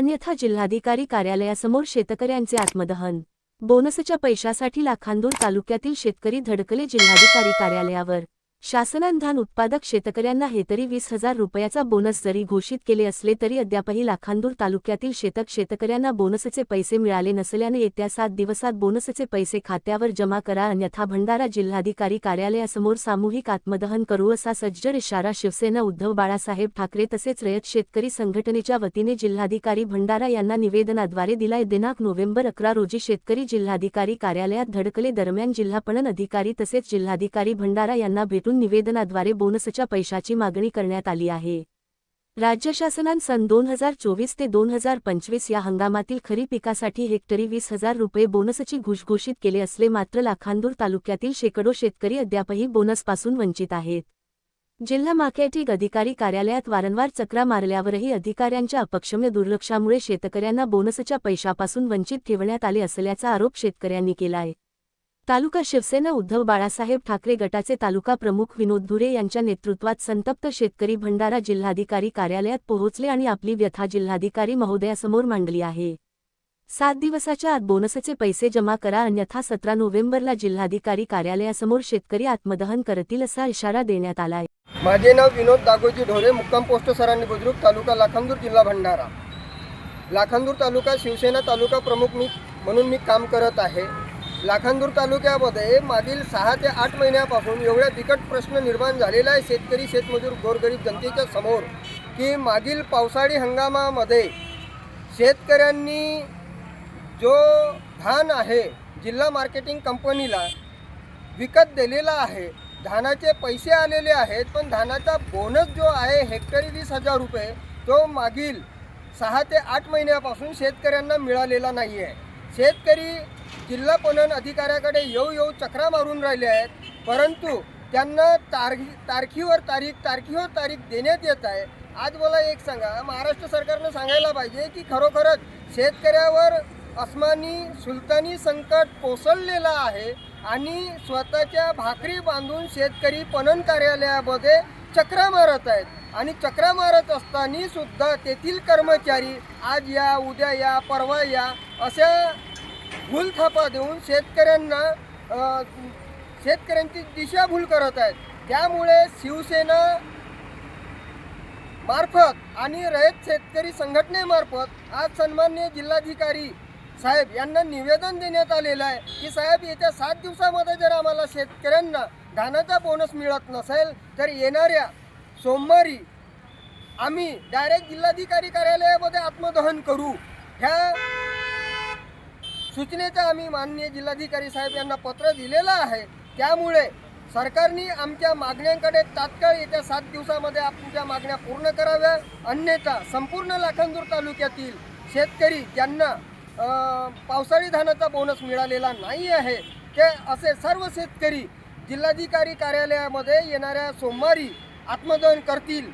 अन्यथा जिल्हाधिकारी कार्यालयासमोर शेतकऱ्यांचे आत्मदहन. बोनसच्या पैशासाठी लाखांदूर तालुक्यातील शेतकरी धडकले जिल्हाधिकारी कार्यालयावर. शासनान उत्पादक शेतकऱ्यांना हेतरी वीस हजार रुपयाचा बोनस जरी घोषित केले असले तरी अद्यापही लाखांदूर तालुक्यातील शेतक शेतकऱ्यांना बोनसचे पैसे मिळाले नसल्याने येत्या सात दिवसात बोनसचे पैसे खात्यावर जमा करा अन्यथा भंडारा जिल्हाधिकारी कार्यालयासमोर सामूहिक आत्मदहन करू असा सज्जड इशारा शिवसेना उद्धव बाळासाहेब ठाकरे तसेच रयत शेतकरी संघटनेच्या वतीने जिल्हाधिकारी भंडारा यांना निवेदनाद्वारे दिलाय. दिनांक नोव्हेंबर अकरा रोजी शेतकरी जिल्हाधिकारी कार्यालयात धडकले. दरम्यान जिल्हा पणन अधिकारी तसेच जिल्हाधिकारी भंडारा यांना भेटून निवेदनाद्वारे बोनसच्या पैशाची मागणी करण्यात आली आहे. राज्य शासनान सन दोन हजार चोवीस ते दोन हजार पंचवीस या हंगामातील खरी पिकासाठी हेक्टरी वीस हजार रुपये बोनसची घुसघोषित केले असले मात्र लाखांदूर तालुक्यातील शेकडो शेतकरी अद्यापही बोनसपासून वंचित आहेत. जिल्हा मार्केटिंग अधिकारी कार्यालयात वारंवार चक्रा मारल्यावरही अधिकाऱ्यांच्या अपक्षम्य दुर्लक्षामुळे शेतकऱ्यांना बोनसच्या पैशापासून वंचित ठेवण्यात आले असल्याचा आरोप शेतकऱ्यांनी केलाय. तालुका शिवसेना उद्धव बाळासाहेब ठाकरे गटाचे तालुका प्रमुख विनोद धुरे यांच्या नेतृत्वात संतप्त शेतकरी भंडारा जिल्हाधिकारी कार्यालयात पोहोचले आणि आपली व्यथा जिल्हाधिकारी महोदयासमोर मांडली आहे. सात दिवसाच्या आत बोनसचे पैसे जमा करा अन्यथा सतरा नोव्हेंबरला जिल्हाधिकारी कार्यालयासमोर शेतकरी आत्मदहन करतील असा इशारा देण्यात आलाय. माझे नाव विनोद दागोजी ढोरे मुक्काम पोस्ट सरांनी बुद्रुक तालुका लाखांदूर जिल्हा भंडारा. लाखांदूर तालुका शिवसेना तालुका प्रमुख मी म्हणून मी काम करत आहे. लाखांदूर तालुक्यामध्ये मागील सहा ते आठ महिन्यापासून एवढ्या बिकट प्रश्न निर्माण झालेला आहे. शेतकरी शेतमजूर गोरगरीब जनतेच्या समोर की मागील पावसाळी हंगामामध्ये शेतकऱ्यांनी जो धान आहे जिल्हा मार्केटिंग कंपनीला विकत दिलेला आहे. धानाचे पैसे आलेले आहेत पण धानाचा बोनस जो आहे हेक्टरी वीस हजार रुपये तो मागील सहा ते आठ महिन्यापासून शेतकऱ्यांना मिळालेला नाही आहे शेतकरी जिल्हा पणन अधिकाऱ्याकडे येऊ येऊ चक्रा मारून राहिले आहेत परंतु त्यांना तारखी तारखीवर तारीख तारखीवर तारीख देण्यात येत आहे. आज मला एक सांगा महाराष्ट्र सरकारनं सांगायला पाहिजे की खरोखरच शेतकऱ्यावर अस्मानी सुलतानी संकट कोसळलेलं आहे आणि स्वतःच्या भाकरी बांधून शेतकरी पणन कार्यालयामध्ये चक्रा मारत आहेत. आणि चक्रा मारत असताना सुद्धा तेथील कर्मचारी आज या उद्या या परवा या अशा भूलथापा देऊन शेतकऱ्यांना शेतकऱ्यांची दिशाभूल करत आहेत. त्यामुळे शिवसेना मार्फत आणि रयत शेतकरी संघटनेमार्फत आज सन्मान्य जिल्हाधिकारी साहेब यांना निवेदन देण्यात आलेलं आहे की साहेब येत्या सात दिवसामध्ये जर आम्हाला शेतकऱ्यांना धानाचा बोनस मिळत नसेल तर येणाऱ्या सोमवारी आम्ही डायरेक्ट जिल्हाधिकारी कार्यालयामध्ये आत्मदहन करू. ह्या सूचनेचा आम्ही माननीय जिल्हाधिकारी साहेब यांना पत्र दिलेलं आहे. त्यामुळे सरकारने आमच्या मागण्यांकडे तात्काळ येत्या सात दिवसामध्ये आमच्या मागण्या पूर्ण कराव्या. अन्यथा संपूर्ण लाखांदूर तालुक्यातील शेतकरी ज्यांना पावसाळी धानाचा बोनस मिळालेला नाही आहे ते असे सर्व शेतकरी जिल्हाधिकारी कार्यालयामध्ये येणाऱ्या सोमवारी आत्मदहन करतील.